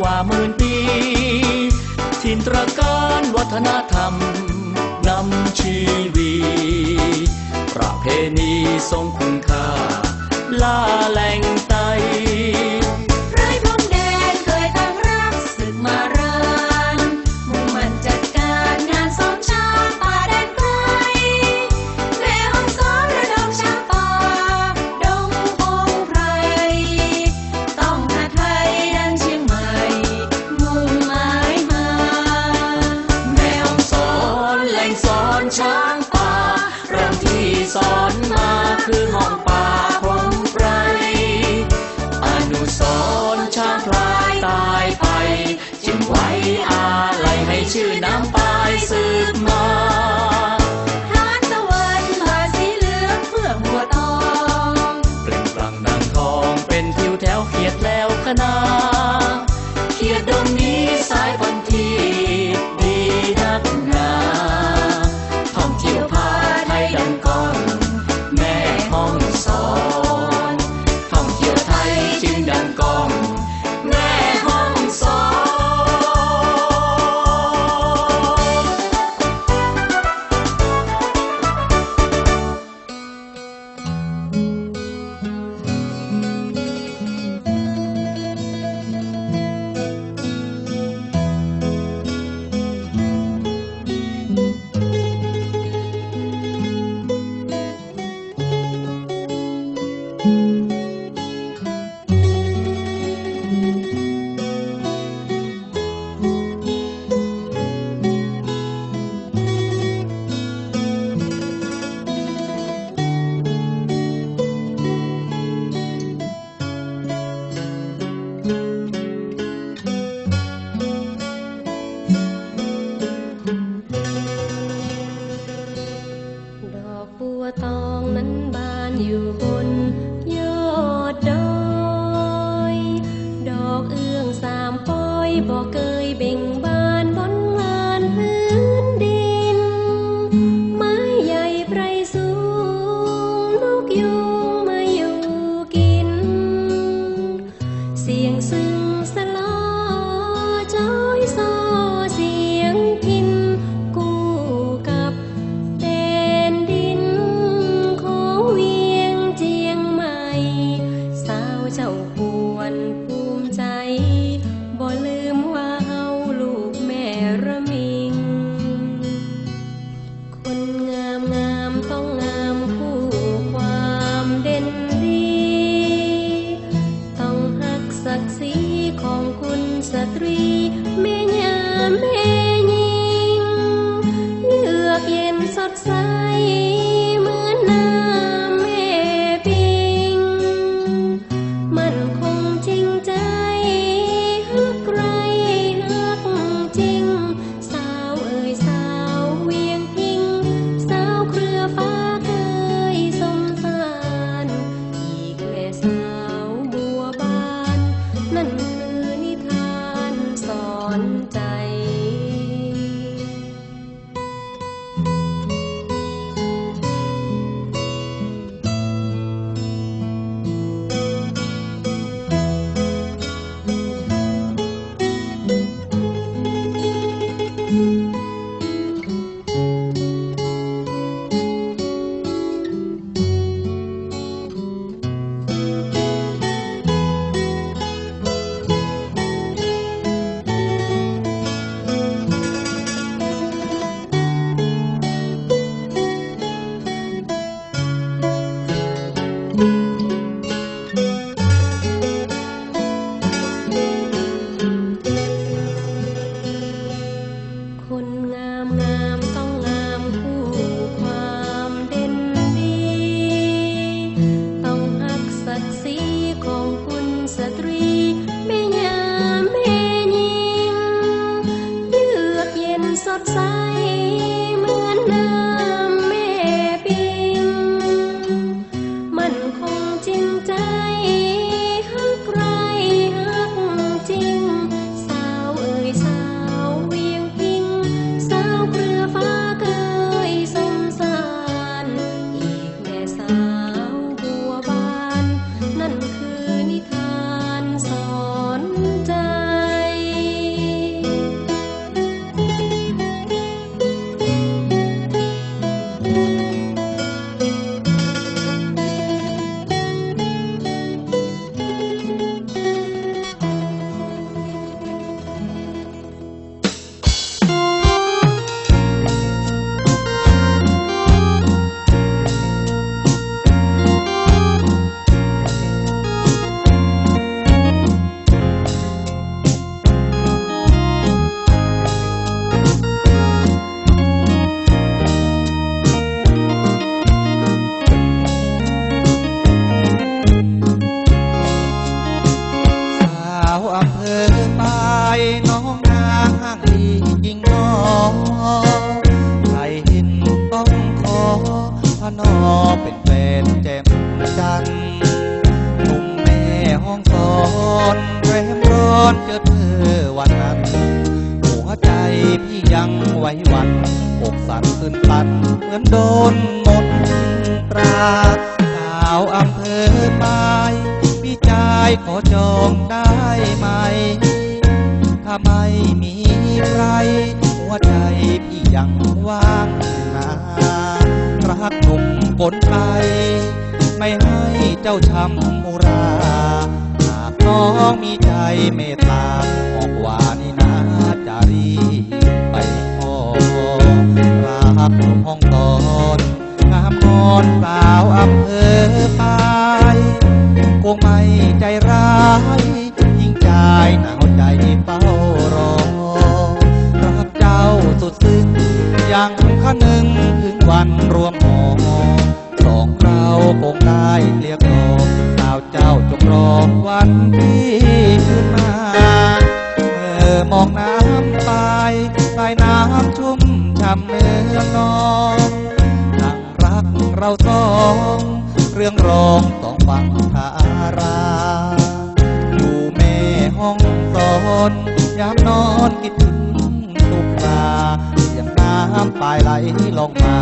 กว่าหมื่นปีถิ่นตรการวัฒนธรรมนำชีวีประเพณีทรงคุณค่าล่าแหล่งไต No. วนภูมิใจบ่ลืมว่า Sampai รักหนุ่มคนไทยไม่ให้เจ้าช้ำมุรา หากน้องมีใจเมตตาออกวานีนาจะรี ไปขอรักหนุ่มห้องตอนงามนอนสาวอำเภอปายคงไม่ใจร้าย ยิ่งใจหนาวใจเฝ้ารอ รักเจ้าสุดซึ้งยังคันหนึ่งถึงวันรวม วันที่ขึ้นมาเมื่อมองน้ำตายใต้น้ำชุ่มช่ำเนื้อนองนั่งรักเราสอง เรื่องร้องต้องฟังทารา อยู่แม่ห้องสอนยามนอนคิดถึงทุกคราเสียงน้ำปลายไหลลงมา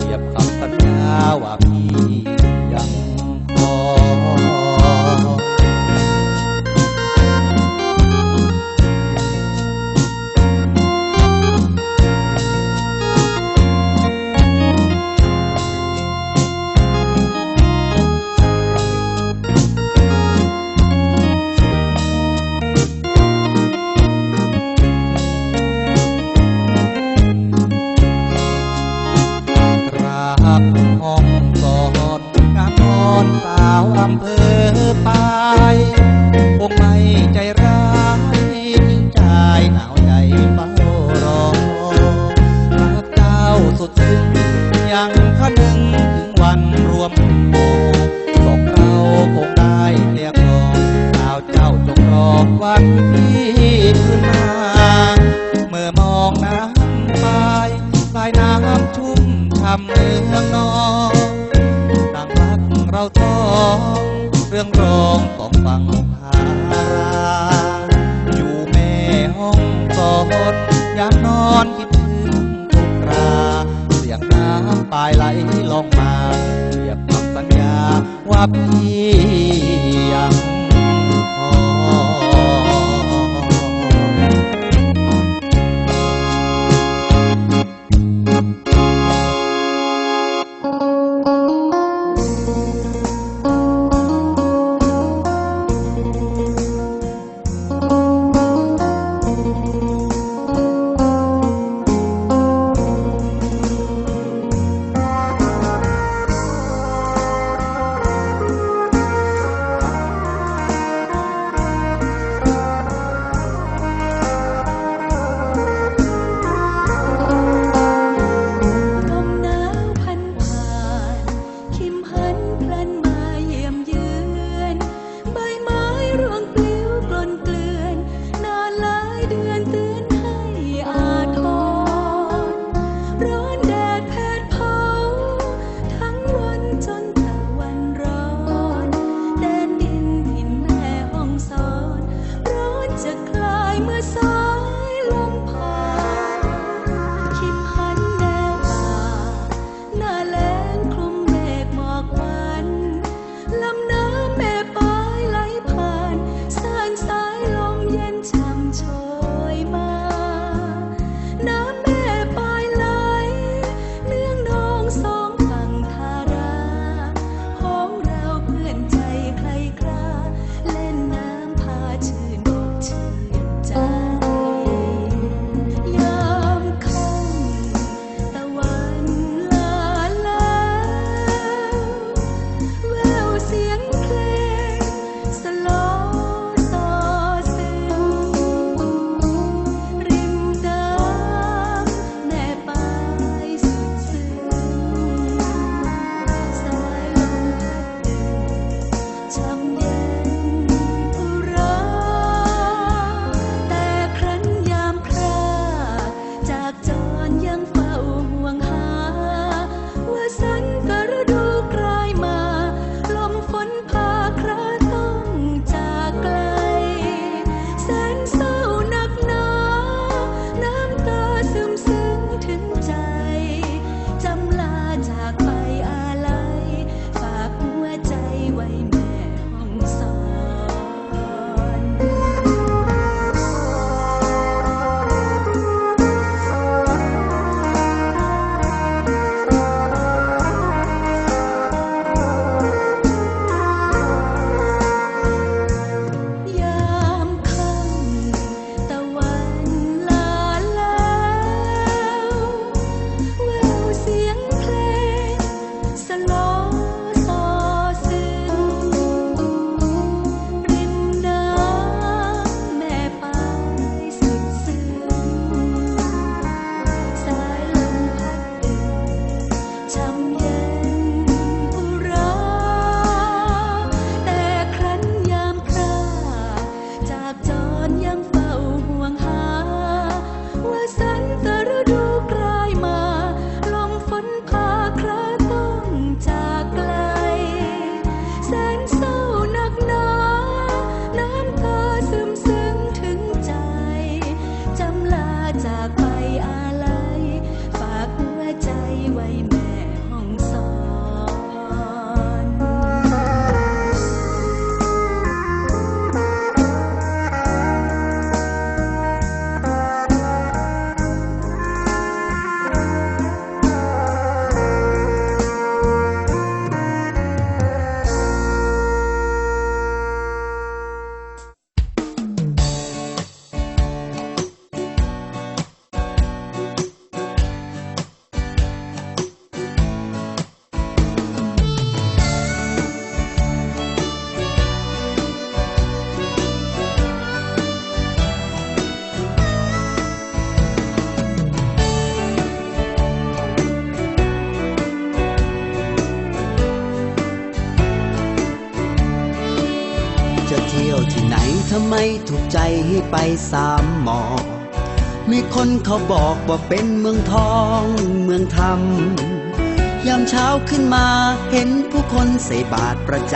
เทียบคำสัญญาว่าพี่ ใจให้ไปสามหมอ มีคนเขาบอกว่าเป็นเมืองทองเมืองธรรม ยามเช้าขึ้นมาเห็นผู้คนใส่บาตรประจ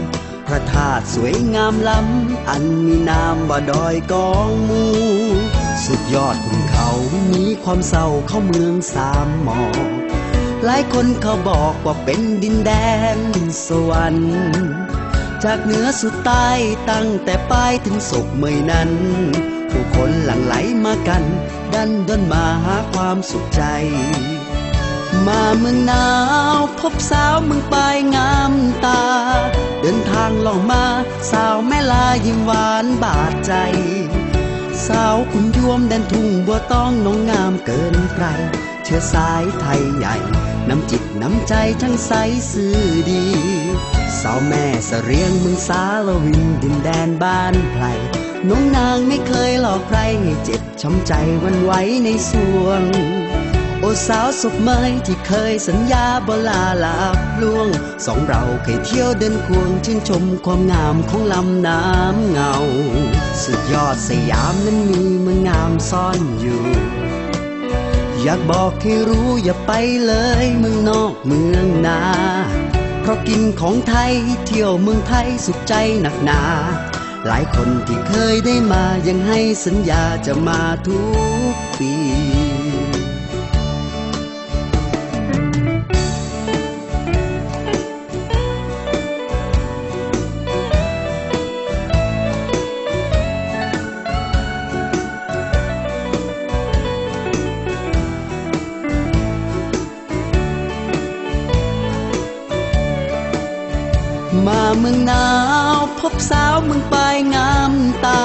ำ พระธาตุสวยงามล้ำ อันมีนามว่าดอยกองมู สุดยอดขุนเขามีความเศร้าเข้าเมืองสามหมอ หลายคนเขาบอกว่าเป็นดินแดนสวรรค์ จากเหนือสุดใต้ตั้งแต่ปลายถึงศกเมยนั้น ผู้คนหลั่งไหลมากัน ดันด้นมาหาความสุขใจ มาเมืองหนาว พบสาวเมืองปลายงามตา เดินทางล่องมา สาวแม่ลายิ้มหวานบาดใจ สาวคุณยวมแดนทุ่งบัวต้องน้องงามเกินใคร เชื้อสายไทยใหญ่ น้ำจิตน้ำใจทั้งใสซื่อดี สาวแม่เสรียงเมืองสาลวินดินแดนบ้านไพรน้องนางไม่เคยหลอกใครให้เจ็บช้ำใจวันไหวในสวง โอสาวสุขเมยที่เคยสัญญาบลาลาบลวง สองเราเคยเที่ยวเดินควงชื่นชมความงามของลำน้ำเงา สุดยอดสยามนั้นมีเมืองงามซ่อนอยู่อยากบอกให้รู้อย่าไปเลยเมืองนอกเมืองนา ราะกินของไทยเที่ยวเมืองไทยสุขใจหนักหนา หลายคนที่เคยได้มายังให้สัญญาจะมาทุกปี สาวเมืองปลายงามตา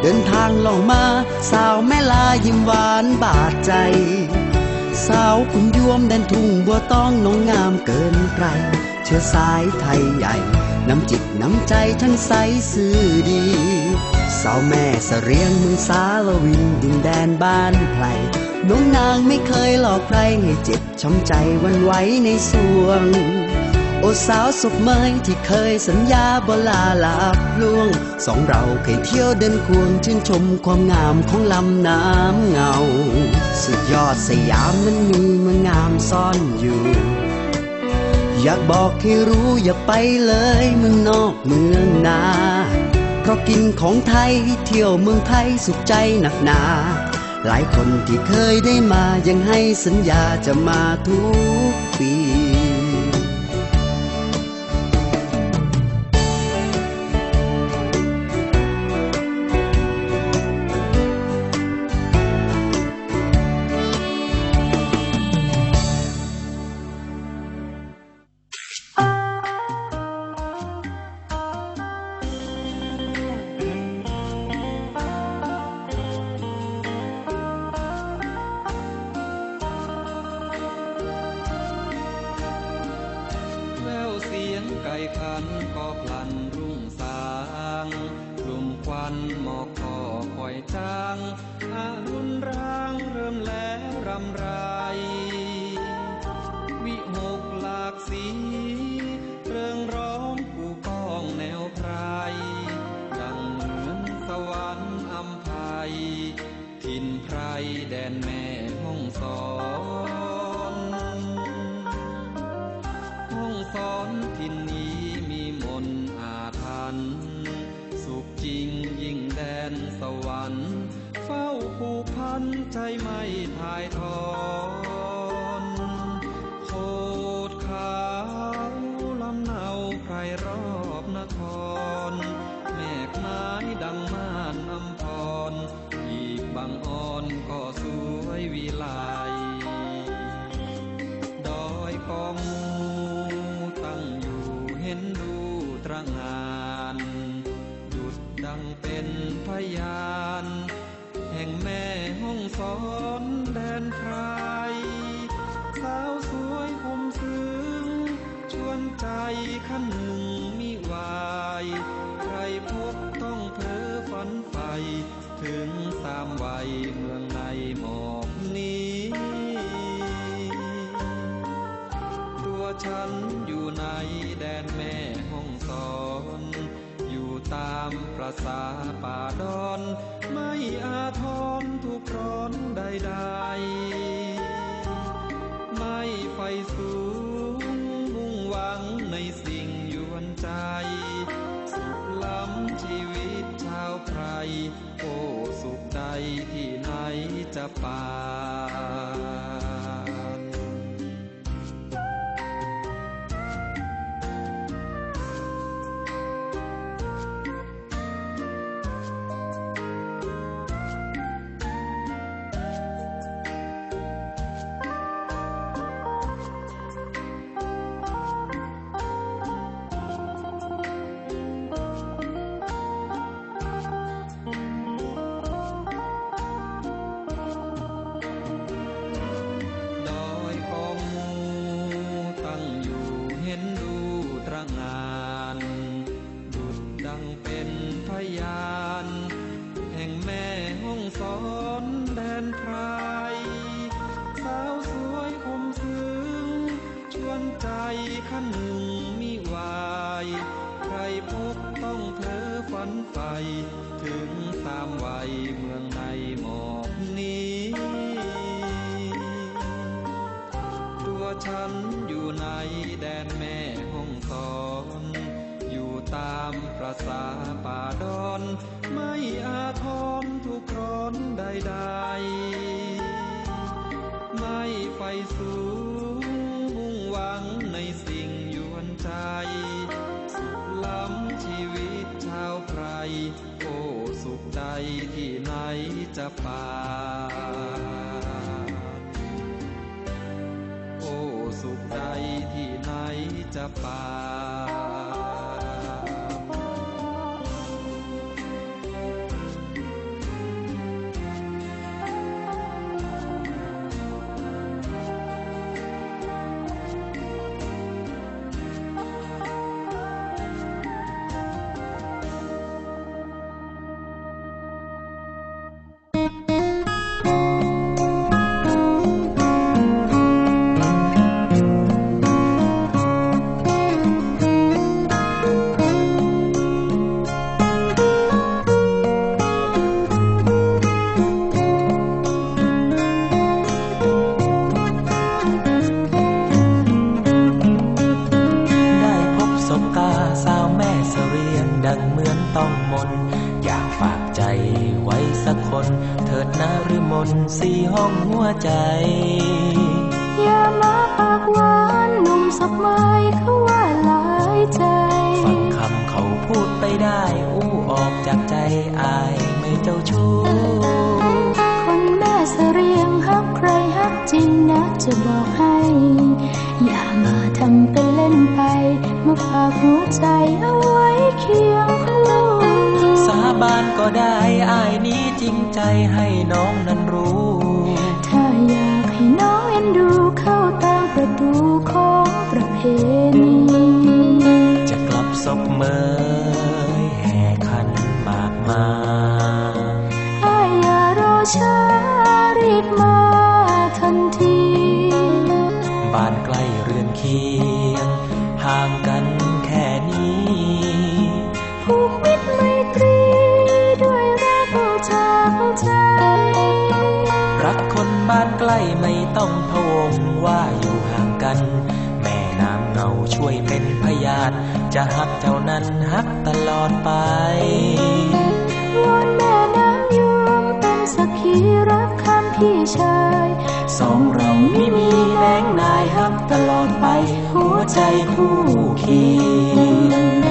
เดินทางล่องมา สาวแม่ลายิ้มหวานบาดใจ สาวคุณยวมแดนทุ่งบัวต้องน้องงามเกินใคร เชื้อสายไทยใหญ่น้ำจิตน้ำใจทั้งใสซื่อดี สาวแม่เสรียงเมืองสาลวินดินแดนบ้านไพรน้องนางไม่เคยหลอกใครให้เจ็บช้ำใจวันไหวในสวง โอสาวศพเมยที่เคยสัญญาบลาลาบลวง สองเราเคยเที่ยวเดินควงชื่นชมความงามของลำน้ำเงา สุดยอดสยามนั้นมีเมืองงามซ่อนอยู่ อยากบอกให้รู้อย่าไปเลยเมืองนอกเมืองนาเพราะกินของไทยเที่ยวเมืองไทยสุขใจหนักหนา หลายคนที่เคยได้มายังให้สัญญาจะมาทุกปี สวรรค์ เฝ้าผูกพันใจไม่ทายทอ สอนแดนไพรสาวสวยคมซึ้งชวนใจขั้นหนึ่งมิวาย ใครพบต้องเพ้อฝันใฝ่ถึงสามวัยเมืองในหมอกนี้ ตัวฉันอยู่ในแดนแม่ห้องสอน อยู่ตามประสาป่าดอน ไม่อาทรทุกร้อนใดๆ ไม่ไฟสูงมุ่งหวังในสิ่งยวนใจ สุขล้ำชีวิตชาวไพรโอ้สุขใดที่ไหนจะปา สุขใดที่ไหนจะปาโอ้สุขใดที่ไหนจะปา หรือมนสีห้องหัวใจ อย่ามาปากหวานหนุ่มสับไม้เขาว่าหลายใจ ฟังคำเขาพูดไปได้ อู้ออกจากใจอายไม่เจ้าชู้ คนแม่เสรียงฮักใครฮักจริงนะจะบอกให้ อย่ามาทำเป็นเล่นไป มาฝากหัวใจเอาไว้เคียงคู่สา บานก็ได้อายนี้จริงใจให้น้องนั้นรู้ ถ้าอยากให้น้องเอ็นดูเข้าตามประตูของประเพณีจะกลับศพเมยแห่ขันหมากมาถ้าอย่ารอช้ารีบมา ไม่ต้องพะวงว่าอยู่ห่างกัน แม่น้ำเงาช่วยเป็นพยานจะฮักเจ้านั้นฮักตลอดไปวอนแม่น้ำยมเป็นสักขีรักคำพี่ชายสองเราไม่มีแรงนายฮักตลอดไป หัวใจคู่เคียง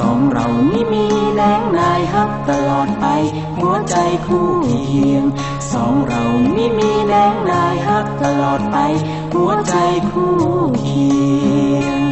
สองเราไม่มีแดงนายฮักตลอดไป หัวใจคู่เคียง สองเราไม่มีแดงนายฮักตลอดไป หัวใจคู่เคียง